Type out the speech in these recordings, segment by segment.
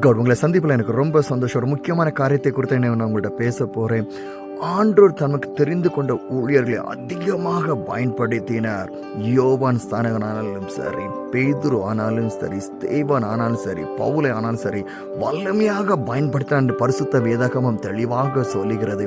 God உங்களை சந்திப்பில் எனக்கு ரொம்ப சந்தோஷம். ஒரு முக்கியமான காரியத்தை குறித்து நான் உங்கள்கிட்ட பேச போகிறேன் ஆண்டோர் தமக்கு தெரிந்து கொண்ட ஊழியர்களை அதிகமாக பயன்படுத்தினார். யோவான் ஸ்தானகன் ஆனாலும் சரி பேதுரு ஆனாலும் சரி ஸ்தேவான் ஆனாலும் சரி பவுலை ஆனாலும் சரி வல்லமையாக பயன்படுத்தினார் என்று பரிசுத்த வேதகமம் தெளிவாக சொல்லுகிறது.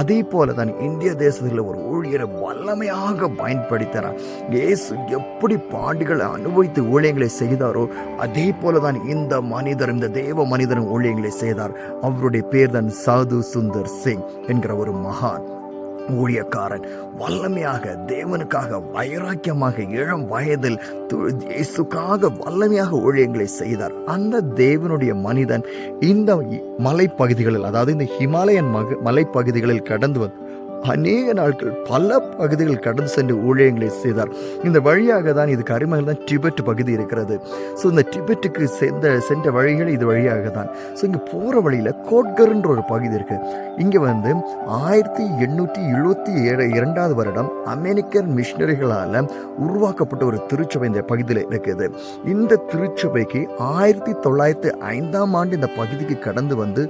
அதே போல தான் இந்திய தேசத்தில் ஒரு ஊழியரை வல்லமையாக பயன்படுத்தினார். இயேசு எப்படி பாடுகளை அனுபவித்து ஊழியங்களை செய்தாரோ அதே போல தான் இந்த மனிதர் இந்த தேவ மனிதரும் ஊழியங்களை செய்தார். அவருடைய பேர் தான் சாது சுந்தர் சிங் என்கிற ஒரு மகான். ஊழியக்காரன் வல்லமையாக தேவனுக்காக வைராக்கியமாக இளம் வயதில் து- இயேசுக்காக வல்லமையாக ஊழியங்களை செய்தார். அந்த தேவனுடைய மனிதன் இந்த இ- மலைப்பகுதிகளில் அதாவது இந்த ஹிமாலயன் மக மலைப்பகுதிகளில் கடந்து வந்து அநேக நாட்கள் பல பகுதிகள் கடந்து சென்று ஊழியங்களை செய்தார். இந்த வழியாக தான் இதுக்கு அருமையில் தான் டிபெட் பகுதி இருக்கிறது. ஸோ இந்த டிபெட்டுக்கு சென்ற சென்ற வழிகள் இது வழியாக தான். ஸோ இங்கே போகிற வழியில் கோட்கர்ன்ற ஒரு பகுதி இருக்குது இங்கே வந்து ஆயிரத்தி எண்ணூற்றி எழுபத்தி ஏழு இரண்டாவது வருடம் அமெரிக்கன் மிஷினரிகளால் உருவாக்கப்பட்ட ஒரு திருச்சபை இந்த பகுதியில் இருக்குது. இந்த திருச்சபைக்கு ஆயிரத்தி தொள்ளாயிரத்தி ஐந்தாம் ஆண்டு இந்த பகுதிக்கு கடந்து வந்து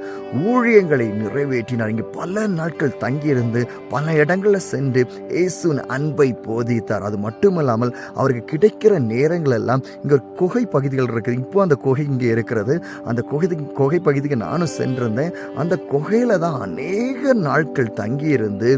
ஊழியங்களை நிறைவேற்றினார். இங்கே பல நாட்கள் தங்கியிருந்து பல இடங்களில் சென்று இயேசுவின் அன்பை போதித்தார். அது மட்டுமல்லாமல் அவருக்கு கிடைக்கிற நேரங்கள் எல்லாம் இங்கே ஒரு குகை பகுதிகள் இருக்குது. இப்போ அந்த குகை இங்கே இருக்கிறது. அந்த குகை குகை பகுதிக்கு நானும் சென்றிருந்தேன். அந்த குகையில தான் அநேக நாட்கள் தங்கியிருந்து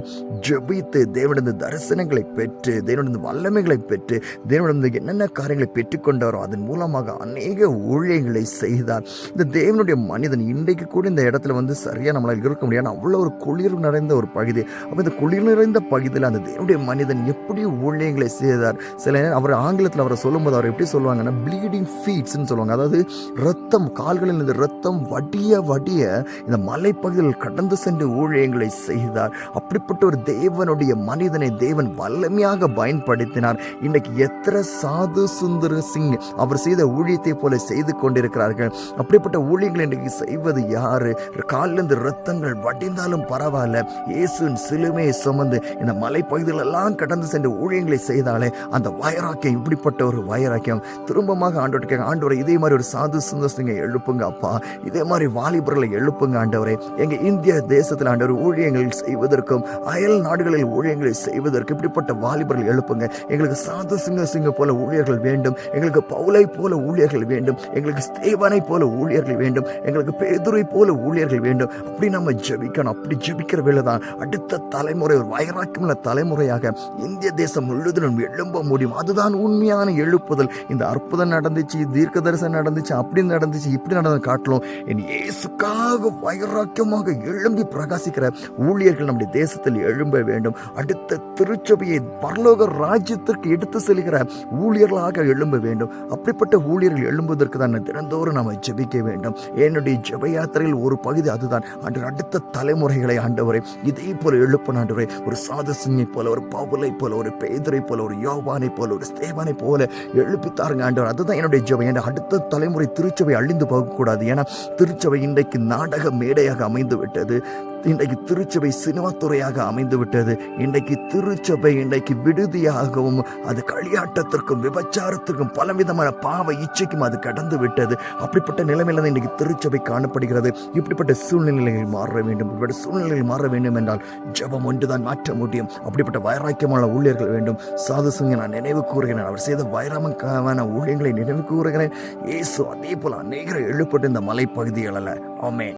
ஜெபித்து தேவனிடம் தரிசனங்களை பெற்று தேவனிடம் வல்லமைகளை பெற்று தேவனிடம் என்னென்ன காரியங்களை பெற்றுக்கொண்டாரோ அதன் மூலமாக அநேக ஊழியங்களை செய்தார். இந்த தேவனுடைய மனிதன் இன்றைக்கு கூட இந்த இடத்துல வந்து சரியாக நம்மளால் இருக்க முடியாது. அவ்வளோ ஒரு குளிர் நிறைந்த ஒரு பகுதி. அப்போ அந்த குளிர் நிறைந்த பகுதியில் அந்த தேவனுடைய மனிதன் எப்படி ஊழியங்களை செய்தார்? சில நேரம் அவர் ஆங்கிலத்தில் அவரை சொல்லும்போது அவர் எப்படி சொல்லுவாங்கன்னா ப்ளீடிங் ஃபீட்ஸ்ன்னு சொல்லுவாங்க. அதாவது ரத்தம் கால்களில் இந்த ரத்தம் வடிய வடிய இந்த மலைப்பகுதியில் கடந்து சென்று ஊழியங்களை செய்தார். அப்படிப்பட்ட ஒரு தேவனுடைய மனிதனை தேவன் வல்லமையாக பயன்படுத்தினார். இன்னைக்கு எத்தனை சாது சுந்தர சிங் அவர் செய்த ஊழியத்தை போல செய்து கொண்டிருக்கிறார்கள். அப்படிப்பட்ட ஊழியங்களை இன்றைக்கு செய்வது யாரு? காலிலிருந்து ரத்தங்கள் வடிந்தாலும் பரவாயில்ல. இயேசுவின் சிலுமையை சுமந்து இந்த மலைப்பகுதிகளெல்லாம் கடந்து சென்று ஊழியங்களை செய்தாலே அந்த வைராக்கியம் இப்படிப்பட்ட ஒரு வைராக்கியம். திரும்பமாக ஆண்டோட்டு கேட்க ஆண்டவரை இதே மாதிரி ஒரு சாது சந்தோஷங்க சிங்கை எழுப்புங்க அப்பா. இதே மாதிரி வாலிபர்களை எழுப்புங்க ஆண்டவரே. எங்க இந்திய தேசத்தில் ஆண்டவர் ஊழியங்கள் செய்வதற்கும் அயல் நாடுகளில் ஊழியங்களை செய்வதற்கு இப்படிப்பட்ட வாலிபர்கள் எழுப்புங்க. எங்களுக்கு சாது சிங்க சிங்க போல ஊழியர்கள் வேண்டும். எங்களுக்கு பவுலை போல ஊழியர்கள் வேண்டும். எங்களுக்கு ஸ்தேவனை போல ஊழியர்கள் வேண்டும். எங்களுக்கு பேதுரை போல ஊழியர்கள் வேண்டும். அப்படி நம்ம ஜெபிக்கணும். அப்படி ஜெபிக்கிற வேலை தான் அடுத்த தலைமுறை ஒரு வைராக்கியமுள்ள தலைமுறையாக இந்திய தேசம் முழுவதும் எழும்ப முடியும். அதுதான் உண்மையான எழுப்புதல். இந்த அற்புதம் நடந்துச்சு தீர்க்க தரிசனம் நடந்துச்சு அப்படி நடந்துச்சு இப்படி நடந்து காட்டலும் என் இயேசுக்காக வைராக்கியமாக எழும்பி பிரகாசிக்கிற ஊழியர்கள் நம்முடைய தேசத்தில் எழும்ப வேண்டும். அடுத்த திருச்சபையை பரலோக ராஜ்யத்திற்கு எடுத்து செல்கிற ஊழியர்களாக எழும்ப வேண்டும். அப்படிப்பட்ட ஊழியர்கள் எழும்புவதற்கு தான் தினந்தோறும் நாம் ஜெபிக்க வேண்டும். என்னுடைய ஜெப யாத்திரையில் ஒரு பகுதி அதுதான். அன்று அடுத்த தலைமுறைகளை ஆண்டவரை இதே போல எழுப்ப ஆண்டவரை ஒரு சாதசிங்கை போல ஒரு பவுலை போல ஒரு பேதரை போல ஒரு யோவானை போல ஒரு ஸ்தேவானை போல எழுப்பித்தாருங்க ஆண்டவர். அதுதான் என்னுடைய ஜெபம். ஏன்னா அடுத்த தலைமுறை திருச்சபை அழிந்து போகக்கூடாது. ஏன்னா திருச்சபை இன்றைக்கு நாடக மேடையாக அமைந்து விட்டது இன்றைக்கு திருச்சபை சினிமா துறையாக அமைந்து விட்டது இன்றைக்கு திருச்சபை இன்றைக்கு விடுதியாகவும் அது களியாட்டத்திற்கும் விபச்சாரத்திற்கும் பலவிதமான பாவ இச்சைக்கும் அது கடந்து விட்டது அப்படிப்பட்ட நிலைமையில தான் இன்றைக்கு திருச்சபை காணப்படுகிறது. இப்படிப்பட்ட சூழ்நிலைகள் மாற வேண்டும். இப்படிப்பட்ட சூழ்நிலைகள் மாற வேண்டும் என்றால் ஜபம் ஒன்றுதான் மாற்ற முடியும். அப்படிப்பட்ட வைராக்கியமான ஊழியர்கள் வேண்டும். சாது நான் நினைவு கூறுகிறேன். அவர் செய்த வைராமக்கான ஊழியங்களை நினைவு கூறுகிறேன். இயேசு அதே போல அநேகரை எழுப்பட்டு இந்த மலைப்பகுதிகளில் ஆமே